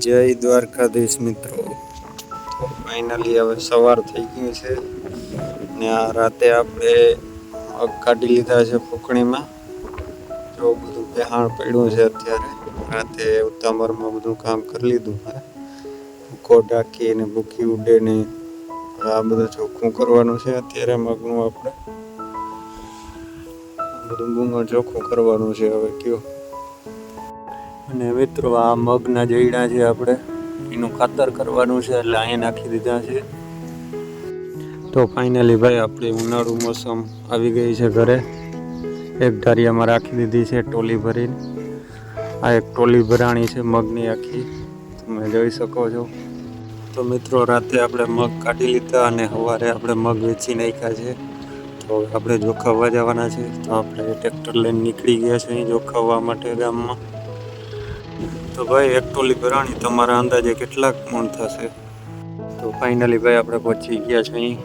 જય દ્વારકાધીશ મિત્રો. ફાઇનલી હવે સવાર થઈ ગયું છે ને આ રાતે આપણે મગ કાઢી લીધા છે ફૂકણીમાં જો બધું બેહાણ પડ્યું છે અત્યારે. રાતે ઉતામરમાં બધું કામ કરી લીધું છે. ભૂકો ઢાંકી ને ભૂકી ઉડે ને આ બધું ચોખ્ખું કરવાનું છે અત્યારે મગનું આપણે. બધું બૂંગણ ચોખ્ખું કરવાનું છે હવે કયો. અને મિત્રો, આ મગના જઈડા છે આપણે. એનું ખાતર કરવાનું છે એટલે અહીંયા નાખી દીધા છે. તો ફાઇનલી ભાઈ, આપણી ઉનાળુ મોસમ આવી ગઈ છે ઘરે. એક ધારિયામાં રાખી દીધી છે ટોલી ભરીને. આ એક ટોલી ભરાણી છે મગની આખી. તમે જોઈ શકો છો. તો મિત્રો, રાતે આપણે મગ કાઢી લીધા અને સવારે આપણે મગ વેચી નાખ્યા છે. તો આપણે જોખાવવા જવાના છે. તો આપણે ટ્રેક્ટર લઈને નીકળી ગયા છે અહીં જોખાવવા માટે ગામમાં. તો ભાઈ, એક ટોલી ભરાણી, તમારા અંદાજે કેટલાક મણ થશે? તો ફાઇનલી ભાઈ, આપણે પહોંચી ગયા છે અહીં.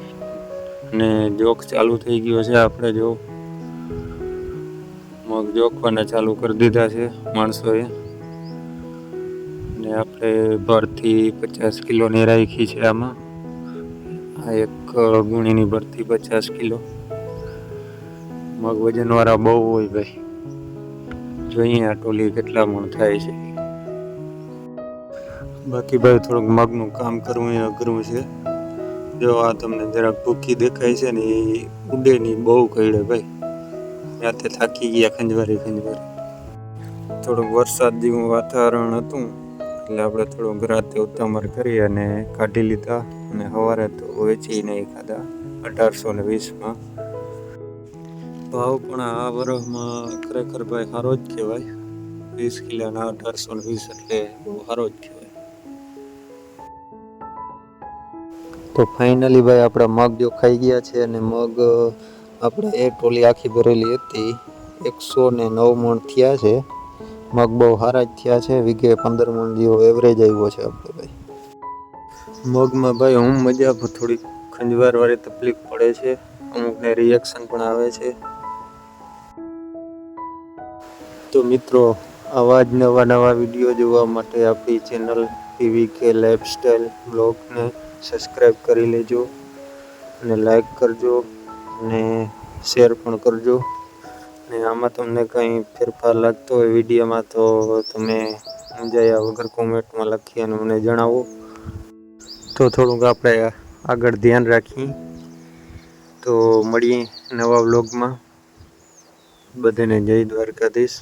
અને જોક ચાલુ થઈ ગયો છે આપણે જો. મગ જોખવાના ચાલુ કરી દીધા છે માણસોએ. ને આપણે ભરથી પચાસ કિલોની રાખી છે આમાં. આ એક ગુણીની ભરતી પચાસ કિલો. મગ વજનવાળા બહુ હોય ભાઈ. જોઈએ આ ટોલી કેટલા મણ થાય છે. બાકી ભાઈ થોડુંક મગનું કામ કરવું એ અઘરું છે. જો આ તમને જરાક ભૂખી દેખાય છે ને એ ઉડે નહીં બહુ કઈડે ભાઈ. રાતે થાકી ગયા ખંજવારી ખંજવારી. થોડુંક વરસાદ જેવું વાતાવરણ હતું, એટલે આપણે થોડુંક રાતે ઉતામર કરી અને કાઢી લીધા અને સવારે તો વેચી નહીં ખાધા અઢારસો ને વીસમાં ભાવ પણ આ વર્ષમાં ખરેખર ભાઈ સારો જ કહેવાય. વીસ કિલોના અઢારસો ને વીસ એટલે બહુ સારો જ કહેવાય. તો ફાઇનલી ભાઈ આપણા મગ જો ખાઈ ગયા છે અને મગ આપણે એ ટોલી આખી ભરેલી હતી. એકસો ને નવ મણ થયા છે. મગ બહુ સારા જ થયા છે. વીઘે પંદર મણ જેવો એવરેજ આવ્યો છે આપણે ભાઈ. મગમાં ભાઈ હું મજા થોડી ખંજવારવાળી તકલીફ પડે છે. અમુકને રિએક્શન પણ આવે છે. તો મિત્રો, આવા જ નવા નવા વીડિયો જોવા માટે આપણી ચેનલ પીવી કે લાઈફસ્ટાઈલ બ્લોગને સબસ્ક્રાઈબ કરી લેજો અને લાઈક કરજો અને શેર પણ કરજો. ને આમાં તમને કંઈ ફેરફાર લાગતો હોય વિડીયોમાં તો તમે મૂંઝાયા વગર કોમેન્ટમાં લખી અને મને જણાવો. તો થોડુંક આપણે આગળ ધ્યાન રાખીએ. તો મળીએ નવા વ્લોગમાં બધાને જય દ્વારકાધીશ.